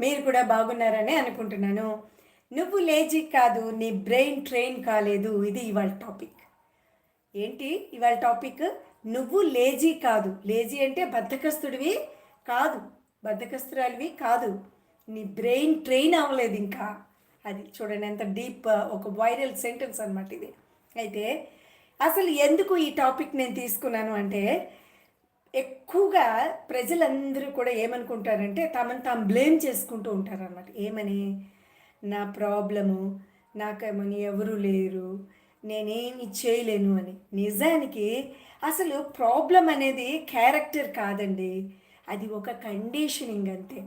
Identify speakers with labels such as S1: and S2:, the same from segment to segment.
S1: మీరు కూడా బాగున్నారని అనుకుంటున్నాను. నువ్వు లేజీ కాదు నీ బ్రెయిన్ ట్రైన్ కాలేదు. ఇది ఇవాళ టాపిక్. ఏంటి ఇవాళ టాపిక్? నువ్వు లేజీ కాదు. లేజీ అంటే బద్ధకస్తుడివి కాదు. బద్ధకస్తురాలివి కాదు. నీ బ్రెయిన్ ట్రైన్ అవ్వలేదు ఇంకా. అది చూడండి ఎంత డీప్ ఒక వైరల్ సెంటెన్స్ అనమాట ఇది. అయితే అసలు ఎందుకు ఈ టాపిక్ నేను తీసుకున్నాను అంటే ఎక్కువగా ప్రజలందరూ కూడా ఏమనుకుంటారంటే తమను తాము బ్లేమ్ చేసుకుంటూ ఉంటారనమాట ఏమని? నా ప్రాబ్లము నాకేమని ఎవరు లేరు నేనేమి చేయలేను అని. నిజానికి అసలు ప్రాబ్లం అనేది క్యారెక్టర్ కాదండి. అది ఒక కండిషనింగ్ అంతే.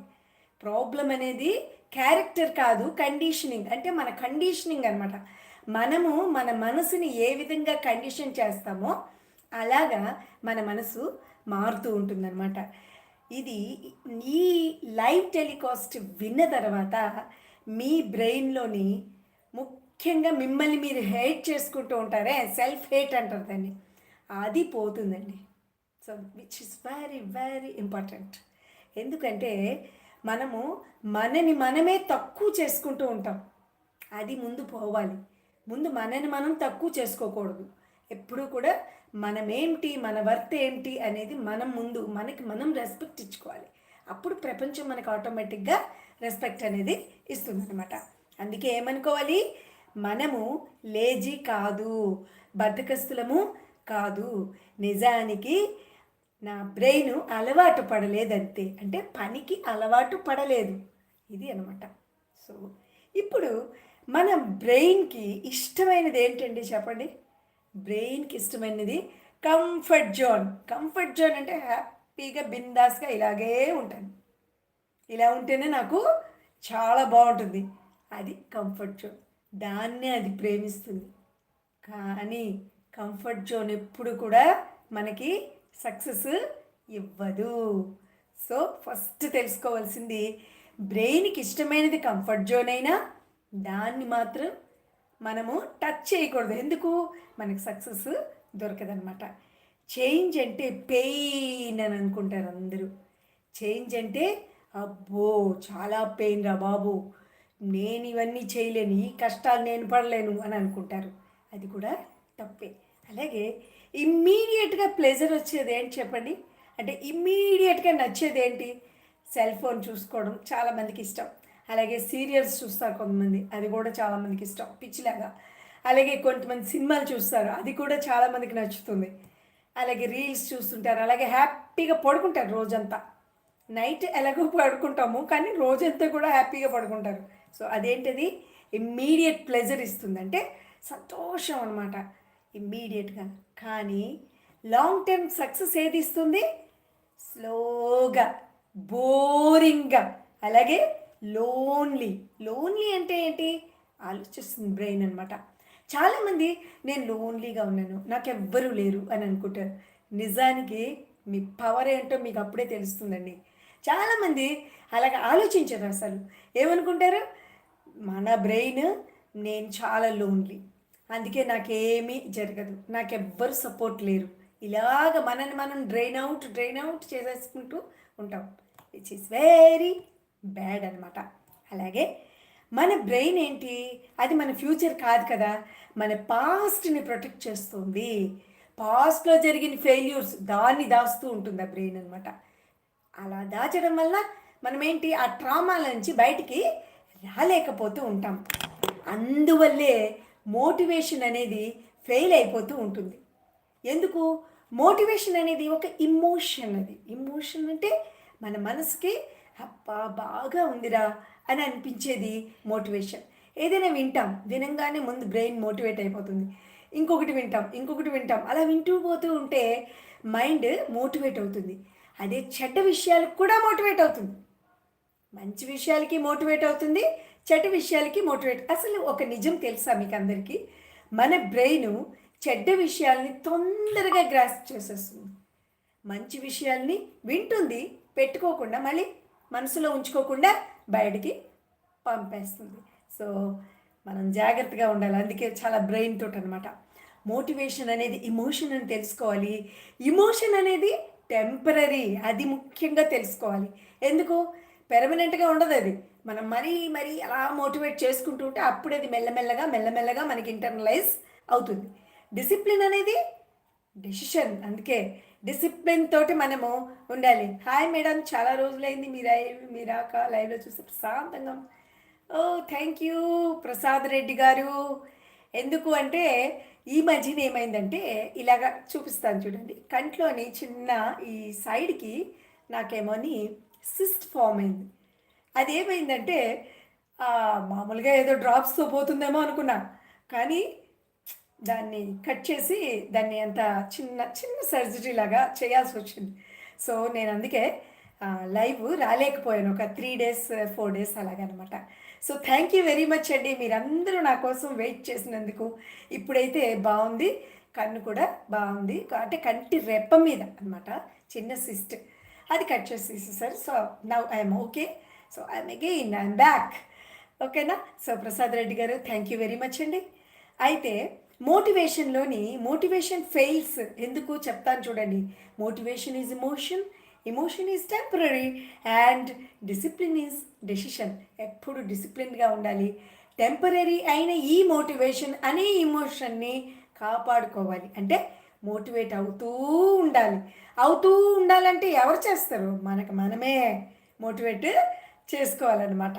S1: ప్రాబ్లం అనేది క్యారెక్టర్ కాదు కండిషనింగ్. అంటే మన కండిషనింగ్ అనమాట మనము మన మనసుని ఏ విధంగా కండిషన్ చేస్తామో అలాగా మన మనసు మారుతూ ఉంటుందన్నమాట. ఇది ఈ లైవ్ టెలికాస్ట్ విన్న తర్వాత మీ బ్రెయిన్లోని ముఖ్యంగా మిమ్మల్ని మీరు హేట్ చేసుకుంటూ ఉంటారే సెల్ఫ్ హేట్ అంటారు దాన్ని. అది పోతుందండి. So which is very very important ఎందుకంటే మనము మనని మనమే తక్కువ చేసుకుంటూ ఉంటాం. అది ముందు పోవాలి. ముందు మనని మనం తక్కువ చేసుకోకూడదు. ఎప్పుడూ కూడా మనమేంటి మన వర్త్ ఏంటి అనేది మనం ముందు మనకి మనం రెస్పెక్ట్ ఇచ్చుకోవాలి. అప్పుడు ప్రపంచం మనకు ఆటోమేటిక్గా రెస్పెక్ట్ అనేది ఇస్తుందన్నమాట. అందుకే ఏమనుకోవాలి? మనము లేజీ కాదు బద్ధకస్తులము కాదు. నిజానికి నా బ్రెయిన్ అలవాటు పడలేదంతే. అంటే పనికి అలవాటు పడలేదు. ఇది అనమాట సో ఇప్పుడు మన బ్రెయిన్కి ఇష్టమైనది ఏంటండి చెప్పండి? బ్రెయిన్కి ఇష్టమైనది కంఫర్ట్ జోన్. కంఫర్ట్ జోన్ అంటే హ్యాపీగా బిందాస్గా ఇలాగే ఉంటాను. ఇలా ఉంటేనే నాకు చాలా బాగుంటుంది. అది కంఫర్ట్ జోన్. దాన్నే అది ప్రేమిస్తుంది. కానీ కంఫర్ట్ జోన్ ఎప్పుడు కూడా మనకి సక్సెస్ ఇవ్వదు. సో ఫస్ట్ తెలుసుకోవాల్సింది బ్రెయిన్కి ఇష్టమైనది కంఫర్ట్ జోన్ అయినా దాన్ని మాత్రం మనము టచ్ చేయకూడదు. ఎందుకు? మనకి సక్సెస్ దొరకదనమాట చేంజ్ అంటే పెయిన్ అని అనుకుంటారు అందరూ. చేంజ్ అంటే అబ్బో చాలా పెయిన్ రా బాబు. నేను ఇవన్నీ చేయలేను. ఈ కష్టాలు నేను పడలేను అని అనుకుంటారు. అది కూడా తప్పే. అలాగే ఇమ్మీడియట్గా ప్లెజర్ వచ్చేది ఏంటి చెప్పండి? అంటే ఇమ్మీడియట్గా నచ్చేది ఏంటి? సెల్ ఫోన్ చూసుకోవడం చాలామందికి ఇష్టం. అలాగే సీరియల్స్ చూస్తారు కొంతమంది. అది కూడా చాలామందికి ఇష్టం. పిచ్చిలాగా. అలాగే కొంతమంది సినిమాలు చూస్తారు. అది కూడా చాలామందికి నచ్చుతుంది. అలాగే రీల్స్ చూస్తుంటారు. అలాగే హ్యాపీగా పడుకుంటారు రోజంతా. నైట్ ఎలాగో పడుకుంటాము కానీ రోజంతా కూడా హ్యాపీగా పడుకుంటారు. సో అదేంటిది? ఇమ్మీడియట్ ప్లెజర్ ఇస్తుంది అంటే సంతోషం అనమాట ఇమ్మీడియట్గా. కానీ లాంగ్ టర్మ్ సక్సెస్ ఏది ఇస్తుంది? స్లోగా బోరింగ్గా. అలాగే లోన్లీ. లోన్లీ అంటే ఏంటి? ఆలోచిస్తుంది బ్రెయిన్ అనమాట చాలామంది నేను లోన్లీగా ఉన్నాను నాకు ఎవ్వరూ లేరు అని అనుకుంటారు. నిజానికి మీ పవర్ ఏంటో మీకు అప్పుడే తెలుస్తుందండి. చాలామంది అలాగ ఆలోచించరు అసలు. ఏమనుకుంటారు? మన బ్రెయిన్ నేను చాలా లోన్లీ. అందుకే నాకేమీ జరగదు. నాకెవ్వరు సపోర్ట్ లేరు. ఇలాగ మనని మనం డ్రైన్ అవుట్ డ్రైన్ అవుట్ చేసేసుకుంటూ ఉంటాం. విచ్ ఈస్ వెరీ బ్యాడ్ అనమాట అలాగే మన బ్రెయిన్ ఏంటి? అది మన ఫ్యూచర్ కాదు కదా. మన పాస్ట్ని ప్రొటెక్ట్ చేస్తుంది. పాస్ట్లో జరిగిన ఫెయిల్యూర్స్ దాన్ని దాస్తూ ఉంటుంది ఆ బ్రెయిన్ అనమాట అలా దాచడం వల్ల మనం ఏంటి ఆ ట్రామాల నుంచి బయటికి రాలేకపోతూ ఉంటాం. అందువల్లే మోటివేషన్ అనేది ఫెయిల్ అయిపోతూ ఉంటుంది. ఎందుకు? మోటివేషన్ అనేది ఒక ఇమోషన్ అది. ఇమోషన్ అంటే మన మనసుకి అబ్బా బాగా ఉందిరా అని అనిపించేది మోటివేషన్. ఏదైనా వింటాం వినంగానే ముందు బ్రెయిన్ మోటివేట్ అయిపోతుంది. ఇంకొకటి వింటాం ఇంకొకటి వింటాం అలా వింటూ పోతూ ఉంటే మైండ్ మోటివేట్ అవుతుంది. అదే చెడ్డ విషయాలకు కూడా మోటివేట్ అవుతుంది. మంచి విషయాలకి మోటివేట్ అవుతుంది చెడ్డ విషయాలకి మోటివేట్. అసలు ఒక నిజం తెలుసా మీకు అందరికీ మన బ్రెయిన్ చెడ్డ విషయాల్ని తొందరగా గ్రాస్ చేసేస్తుంది. మంచి విషయాల్ని వింటుంది పెట్టుకోకుండా మళ్ళీ మనసులో ఉంచుకోకుండా బయటికి పంపేస్తుంది. సో మనం జాగ్రత్తగా ఉండాలి. అందుకే చాలా బ్రెయిన్ తోటి అనమాట మోటివేషన్ అనేది ఇమోషన్ అని తెలుసుకోవాలి. ఇమోషన్ అనేది టెంపరీ అది ముఖ్యంగా తెలుసుకోవాలి. ఎందుకు? పెర్మనెంట్గా ఉండదు అది. మనం మరీ మరీ అలా మోటివేట్ చేసుకుంటూ ఉంటే అప్పుడు అది మెల్లమెల్లగా మెల్లమెల్లగా మనకి ఇంటర్నలైజ్ అవుతుంది. డిసిప్లిన్ అనేది డెసిషన్. అందుకే డిసిప్లిన్ తోటి మనము ఉండాలి. హాయ్ మేడం చాలా రోజులైంది మీరు మీరాక లైవ్లో చూసి ప్రశాంతంగా ఓ థ్యాంక్ యూ ప్రసాద్ రెడ్డి గారు. ఎందుకు అంటే ఈ మధ్యన ఏమైందంటే ఇలాగ చూపిస్తాను చూడండి. కంట్లోని చిన్న ఈ సైడ్కి నాకేమోని సిస్ట్ ఫామ్ అయింది. అది ఏమైందంటే మామూలుగా ఏదో డ్రాప్స్తో పోతుందేమో అనుకున్నా. కానీ దాన్ని కట్ చేసి దాన్ని అంత చిన్న చిన్న సర్జరీ లాగా చేయాల్సి వచ్చింది. సో నేను అందుకే లైవ్ రాలేకపోయాను. ఒక త్రీ డేస్ ఫోర్ డేస్ అలాగనమాట. So thank you very much అండి. మీరందరూ నా కోసం వెయిట్ చేసినందుకు. ఇప్పుడైతే బాగుంది. కన్ను కూడా బాగుంది. అంటే కంటి రెప్ప మీద అనమాట. చిన్న సిస్ట్ అది కట్ చేసి sir. So now I'm okay so I'm again I'm back ఓకేనా so Prasad Reddy garu thank you very much అండి. అయితే మోటివేషన్లోని మోటివేషన్ ఫెయిల్స్ ఎందుకు చెప్తాను చూడండి. Motivation is emotion emotion is temporary and discipline is decision. ఎప్పుడు డిసిప్లిన్గా ఉండాలి. టెంపరీ అయిన ఈ మోటివేషన్ అనే ఇమోషన్ని కాపాడుకోవాలి. అంటే మోటివేట్ అవుతూ ఉండాలి. అవుతూ ఉండాలంటే ఎవరు చేస్తారు? మనకు మనమే మోటివేట్ చేసుకోవాలన్నమాట.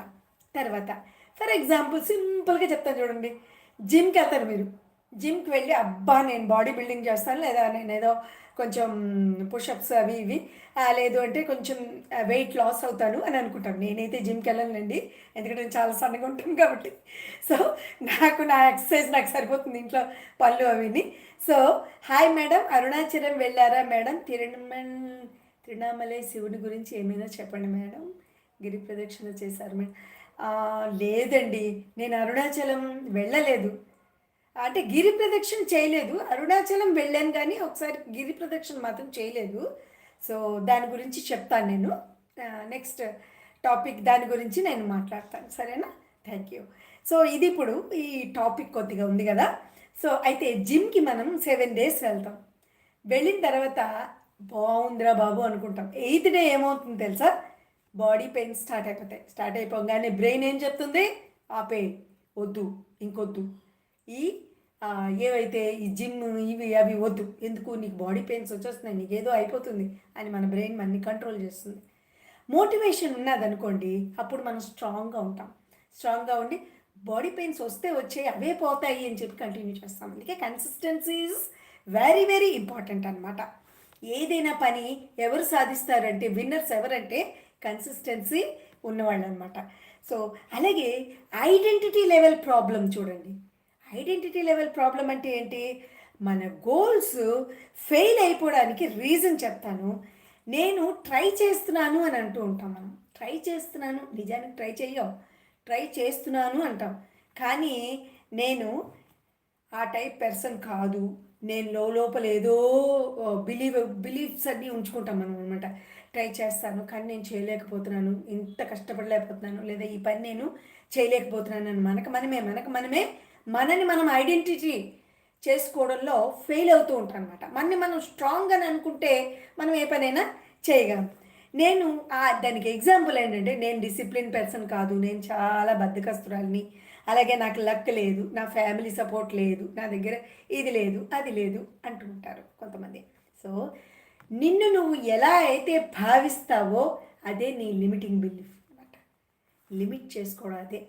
S1: తర్వాత ఫర్ ఎగ్జాంపుల్ సింపుల్గా చెప్తాను చూడండి. జిమ్కి వెళ్తారు మీరు. జిమ్కి వెళ్ళి అబ్బా నేను బాడీ బిల్డింగ్ చేస్తాను లేదా నేను ఏదో కొంచెం పుషప్స్ అవి ఇవి లేదు అంటే కొంచెం వెయిట్ లాస్ అవుతాను అని అనుకుంటాను. నేనైతే జిమ్కి వెళ్ళానండి ఎందుకంటే నేను చాలా సన్నగా ఉంటాను కాబట్టి. సో నాకు నా ఎక్సర్సైజ్ నాకు సరిపోతుంది ఇంట్లో పళ్ళు అవిని. సో హాయ్ మేడం అరుణాచలం వెళ్ళారా మేడం? తిరుమల తిరుణామలై శివుడి గురించి ఏమైనా చెప్పండి మేడం. గిరి ప్రదక్షిణ చేశారు మేడం. లేదండి నేను అరుణాచలం వెళ్ళలేదు. అంటే గిరి ప్రదక్షిణ చేయలేదు. అరుణాచలం వెళ్ళాను కానీ ఒకసారి గిరి ప్రదక్షిణ మాత్రం చేయలేదు. సో దాని గురించి చెప్తాను నేను. నెక్స్ట్ టాపిక్ దాని గురించి నేను మాట్లాడతాను. సరేనా? Thank you. సో ఇది ఇప్పుడు ఈ టాపిక్ కొద్దిగా ఉంది కదా. సో అయితే జిమ్కి మనం సెవెన్ డేస్ వెళ్తాం. వెళ్ళిన తర్వాత బాగుందిరా బాబు అనుకుంటాం. ఎయిత్ డే ఏమవుతుంది తెలుసా? బాడీ పెయిన్ స్టార్ట్ అయిపోతాయి. స్టార్ట్ అయిపోగానే బ్రెయిన్ ఏం చెప్తుంది? ఆపే వద్దు. ఇంకొద్దు. ఈ ఏవైతే ఈ జిమ్ ఇవి అవి వద్దు ఎందుకు నీకు బాడీ పెయిన్స్ వచ్చేస్తున్నాయి నీకు ఏదో అయిపోతుంది అని మన బ్రెయిన్ మనని కంట్రోల్ చేస్తుంది. మోటివేషన్ ఉన్నదనుకోండి అప్పుడు మనం స్ట్రాంగ్గా ఉంటాం. స్ట్రాంగ్గా ఉండి బాడీ పెయిన్స్ వస్తే వచ్చే అవే పోతాయి అని చెప్పి కంటిన్యూ చేస్తాం. అందుకే consistency is very very important అనమాట ఏదైనా పని ఎవరు సాధిస్తారంటే విన్నర్స్ ఎవరంటే కన్సిస్టెన్సీ ఉన్నవాళ్ళు అనమాట సో అలాగే ఐడెంటిటీ లెవెల్ ప్రాబ్లం చూడండి. ఐడెంటిటీ లెవెల్ ప్రాబ్లం అంటే ఏంటి? మన గోల్స్ ఫెయిల్ అయిపోవడానికి రీజన్ చెప్తాను. నేను ట్రై చేస్తున్నాను అని అంటూ ఉంటాం మనం. ట్రై చేస్తున్నాను. నిజానికి ట్రై చెయ్యం. ట్రై చేస్తున్నాను అంటాం. కానీ నేను ఆ టైప్ పర్సన్ కాదు. నేను లో లోపల ఏదో బిలీవ్ బిలీఫ్స్ అన్నీ ఉంచుకుంటాం మనం అనమాట ట్రై చేస్తాను. కానీ నేను చేయలేకపోతున్నాను. ఇంత కష్టపడలేకపోతున్నాను. లేదా ఈ పని నేను చేయలేకపోతున్నాను అని మనకు మనమే మనకు మనమే మనని మనం ఐడెంటిటీ చేసుకోవడంలో ఫెయిల్ అవుతూ ఉంటాం అనమాట మనని మనం స్ట్రాంగ్ అని అనుకుంటే మనం ఏ పనైనా చేయగలం. నేను దానికి ఎగ్జాంపుల్ ఏంటంటే నేను డిసిప్లిన్ పర్సన్ కాదు. నేను చాలా బద్దకస్తురాలిని. అలాగే నాకు లక్ లేదు. నా ఫ్యామిలీ సపోర్ట్ లేదు. నా దగ్గర ఇది లేదు అది లేదు అంటుంటారు కొంతమంది. సో నిన్ను నువ్వు ఎలా అయితే భావిస్తావో అదే నీ లిమిటింగ్ బిలీఫ్ అనమాట లిమిట్ చేసుకోవడం అదే.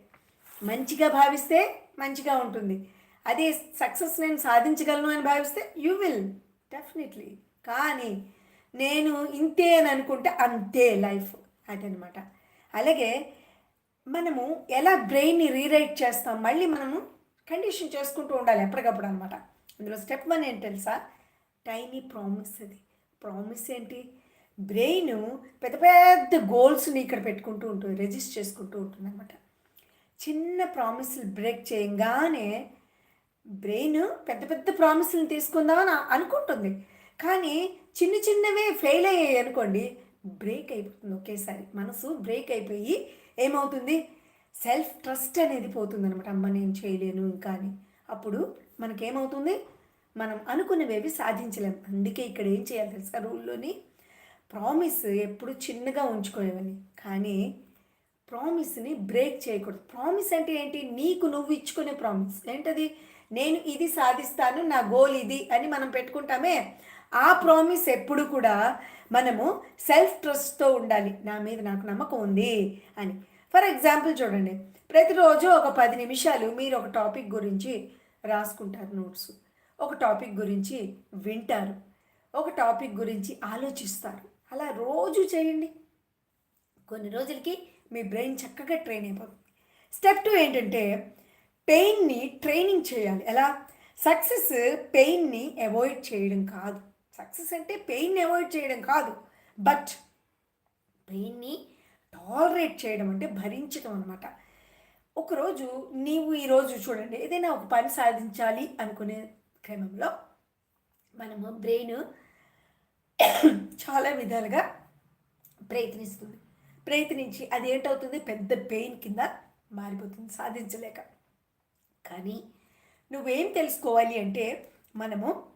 S1: మంచిగా భావిస్తే మంచిగా ఉంటుంది. అదే సక్సెస్ నేను సాధించగలను అని భావిస్తే యూ విల్ డెఫినెట్లీ. కానీ నేను ఇంతే అని అనుకుంటే అంతే లైఫ్ అదనమాట. అలాగే మనము ఎలా బ్రెయిన్ని రీరైట్ చేస్తాం మళ్ళీ మనము కండిషన్ చేసుకుంటూ ఉండాలి ఎప్పటికప్పుడు అనమాట ఇందులో స్టెప్ వన్ ఏంటి తెలుసా? టైనీ ప్రామిస్ అది. ప్రామిస్ ఏంటి? బ్రెయిన్ పెద్ద పెద్ద గోల్స్ని ఇక్కడ పెట్టుకుంటూ ఉంటుంది రెజిస్ట్ చేసుకుంటూ ఉంటుంది అనమాట చిన్న ప్రామిస్లు బ్రేక్ చేయగానే బ్రెయిన్ పెద్ద పెద్ద ప్రామిస్లను తీసుకుందామని అనుకుంటుంది. కానీ చిన్న చిన్నవే ఫెయిల్ అయ్యాయి అనుకోండి బ్రేక్ అయిపోతుంది ఒకేసారి. మనసు బ్రేక్ అయిపోయి ఏమవుతుంది? సెల్ఫ్ ట్రస్ట్ అనేది పోతుంది అనమాట అమ్మ నేను చేయలేను ఇంకా అని. అప్పుడు మనకేమవుతుంది? మనం అనుకున్నవేవి సాధించలేం. అందుకే ఇక్కడ ఏం చేయాలి తెలుసా? రూల్లోని ప్రామిస్ ఎప్పుడు చిన్నగా ఉంచుకోలేమని కానీ ప్రామిస్ని బ్రేక్ చేయకూడదు. ప్రామిస్ అంటే ఏంటి? నీకు నువ్వు ఇచ్చుకునే ప్రామిస్. ఏంటది? నేను ఇది సాధిస్తాను నా గోల్ ఇది అని మనం పెట్టుకుంటామే. ఆ ప్రామిస్ ఎప్పుడు కూడా మనము సెల్ఫ్ ట్రస్ట్తో ఉండాలి. నా మీద నాకు నమ్మకం ఉంది అని. ఫర్ ఎగ్జాంపుల్ చూడండి. ప్రతిరోజు ఒక పది నిమిషాలు మీరు ఒక టాపిక్ గురించి రాసుకుంటారు నోట్స్. ఒక టాపిక్ గురించి వింటారు. ఒక టాపిక్ గురించి ఆలోచిస్తారు. అలా రోజు చేయండి. కొన్ని రోజులకి మీ బ్రెయిన్ చక్కగా ట్రైన్ అయిపోతుంది. స్టెప్ టూ ఏంటంటే పెయిన్ని ట్రైనింగ్ చేయాలి. ఎలా? సక్సెస్ పెయిన్ని అవాయిడ్ చేయడం కాదు. సక్సెస్ అంటే పెయిన్ని అవాయిడ్ చేయడం కాదు. బట్ పెయిన్ని టాలరేట్ చేయడం అంటే భరించడం అనమాట ఒకరోజు నీవు ఈరోజు చూడండి ఏదైనా ఒక పని సాధించాలి అనుకునే క్రమంలో మనము బ్రెయిన్ చాలా విధాలుగా ప్రయత్నిస్తుంది. ప్రయత్నించి అది ఏంటవుతుంది? పెద్ద పెయిన్ కింద మారిపోతుంది సాధించలేక. కానీ నువ్వేం తెలుసుకోవాలి అంటే మనము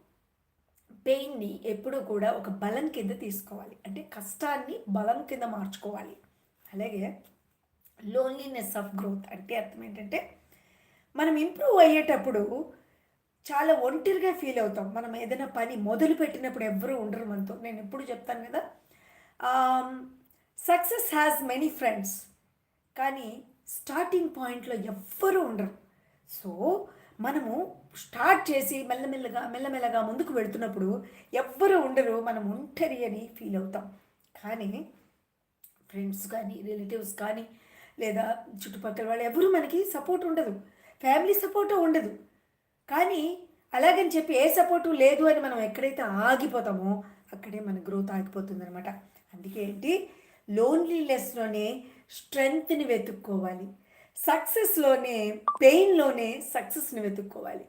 S1: పెయిన్ని ఎప్పుడూ కూడా ఒక బలం కింద తీసుకోవాలి. అంటే కష్టాన్ని బలం కింద మార్చుకోవాలి. అలాగే లోన్లీనెస్ ఆఫ్ గ్రోత్ అంటే అర్థం ఏంటంటే మనం ఇంప్రూవ్ అయ్యేటప్పుడు చాలా ఒంటరిగా ఫీల్ అవుతాం. మనం ఏదైనా పని మొదలు పెట్టినప్పుడు ఎవ్వరూ ఉండరు మనతో. నేను ఎప్పుడు చెప్తాను కదా? సక్సెస్ హ్యాస్ మెనీ ఫ్రెండ్స్ కానీ స్టార్టింగ్ పాయింట్లో ఎవ్వరూ ఉండరు. సో మనము స్టార్ట్ చేసి మెల్లమెల్లగా మెల్లమెల్లగా ముందుకు వెళుతున్నప్పుడు ఎవ్వరు ఉండరు. మనం ఒంటరి అని ఫీల్ అవుతాం. కానీ ఫ్రెండ్స్ కానీ రిలేటివ్స్ కానీ లేదా చుట్టుపక్కల వాళ్ళు ఎవరు మనకి సపోర్ట్ ఉండదు. ఫ్యామిలీ సపోర్ట్ ఉండదు. కానీ అలాగని చెప్పి ఏ సపోర్టు లేదు అని మనం ఎక్కడైతే ఆగిపోతామో అక్కడే మన గ్రోత్ ఆగిపోతుంది అనమాట అందుకే ఏంటి? లోన్లీనెస్లోనే స్ట్రెంగ్త్ని వెతుక్కోవాలి. సక్సెస్లోనే పెయిన్లోనే సక్సెస్ని వెతుక్కోవాలి.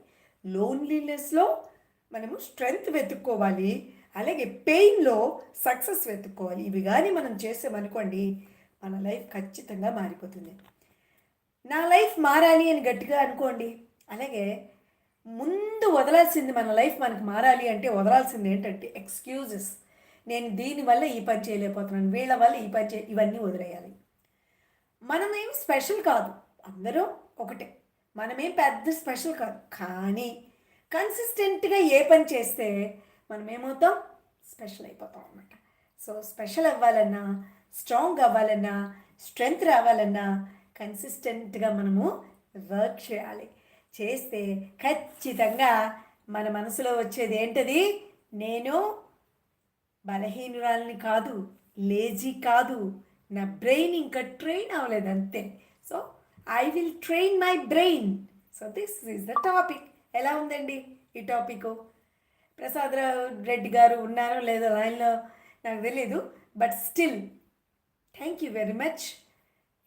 S1: లోన్లీనెస్లో మనము స్ట్రెంగ్త్ వెతుక్కోవాలి అలాగే పెయిన్లో సక్సెస్ వెతుక్కోవాలి. ఇవి కానీ మనం చేసామనుకోండి మన లైఫ్ ఖచ్చితంగా మారిపోతుంది. నా లైఫ్ మారాలి అని గట్టిగా అనుకోండి అలాగే ముందు వదలాల్సింది మన లైఫ్ మనకు మారాలి అంటే వదలాల్సింది ఏంటంటే ఎక్స్క్యూజెస్. నేను దీనివల్ల ఈ పని చేయలేకపోతున్నాను. వీళ్ళ వల్ల ఈ పని చే ఇవన్నీ వదిలేయాలి. మనమేం స్పెషల్ కాదు. అందరూ ఒకటే. మనమేం పెద్ద స్పెషల్ కాదు. కానీ కన్సిస్టెంట్గా ఏ పని చేస్తే మనం ఏమవుతాం స్పెషల్ అయిపోతాం అన్నమాట. సో స్పెషల్ అవ్వాలన్నా స్ట్రాంగ్ అవ్వాలన్నా స్ట్రెంగ్త్ రావాలన్నా కన్సిస్టెంట్గా మనము వర్క్ చేయాలి. చేస్తే ఖచ్చితంగా మన మనసులో వచ్చేది ఏంటది? నేను బలహీనురాలని కాదు లేజీ కాదు. నా బ్రెయిన్ ఇంకా ట్రైన్ అవ్వలేదు అంతే. So I will train my brain. So this is the topic. ఎలా ఉందండి ఈ టాపిక్? ప్రసాద్ రెడ్డి గారు ఉన్నారో లేదో లైన్లో నాకు తెలీదు but still thank you very much.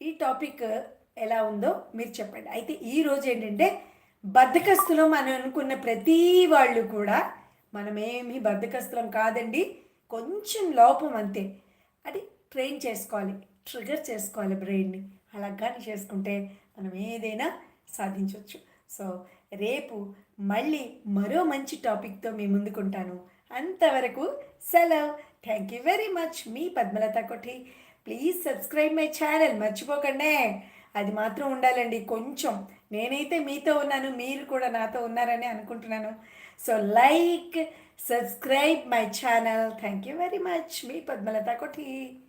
S1: ఈ టాపిక్ ఎలా ఉందో మీరు చెప్పండి. అయితే ఈరోజు ఏంటంటే బద్దకస్తులం మనం అనుకున్న ప్రతి వాళ్ళు కూడా మనమేమి బద్దకస్తులం కాదండి. కొంచెం లోపం అంతే. అది ట్రైన్ చేసుకోవాలి ట్రిగర్ చేసుకోవాలి బ్రెయిన్ని. అలా కానీ చేసుకుంటే మనం ఏదైనా సాధించవచ్చు సో రేపు మళ్ళీ మరో మంచి టాపిక్తో మీ ముందుకుంటాను. అంతవరకు సెలవు. Thank you very much. Me Padmalatha Kotti. Please subscribe my channel. మర్చిపోకండి. అది మాత్రం ఉండాలండి. కొంచెం. నేనైతే మీతో ఉన్నాను. మీరు కూడా నాతో ఉన్నారని అనుకుంటున్నాను. So like subscribe my channel. Thank you very much. Me Padmalata Kothi.